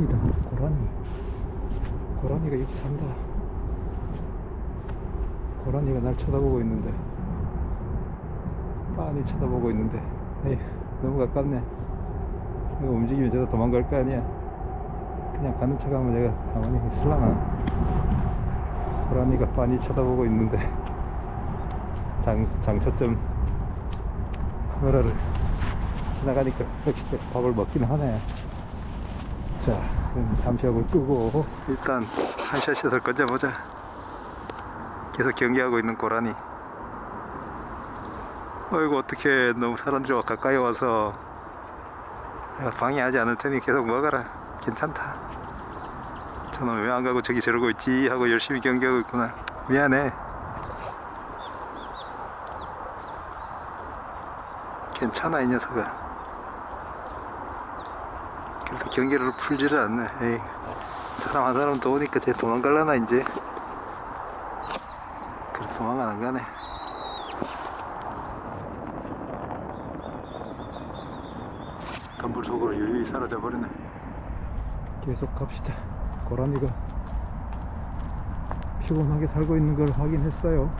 고라니다. 고라니. 고라니가 여기 산다. 고라니가 날 쳐다보고 있는데. 빤히 쳐다보고 있는데. 에휴 너무 가깝네. 이거 움직이면 저도 도망갈 거 아니야. 그냥 가는 척 하면 내가 가만히 있을라나. 고라니가 빤히 쳐다보고 있는데. 장, 장초점 카메라를 지나가니까 이렇게 밥을 먹긴 하네 자 그럼 잠시하고 끄고. 일단 한샷샷을 건져보자. 계속 경기하고 있는 고라니. 어이구 어떻게 너무 사람들이 와 가까이 와서 내가 방해하지 않을 테니 계속 먹어라. 괜찮다. 저놈 왜 안 가고 저기 저러고 있지? 하고 열심히 경기하고 있구나. 미안해. 괜찮아 이 녀석아 경기를 풀지를 않네. 에이, 사람 한 사람 더 오니까 쟤 도망갈라나 이제. 그래 도망은 안 가네. 덤불 속으로 유유히 사라져 버리네. 계속 갑시다. 고라니가 피곤하게 살고 있는 걸 확인했어요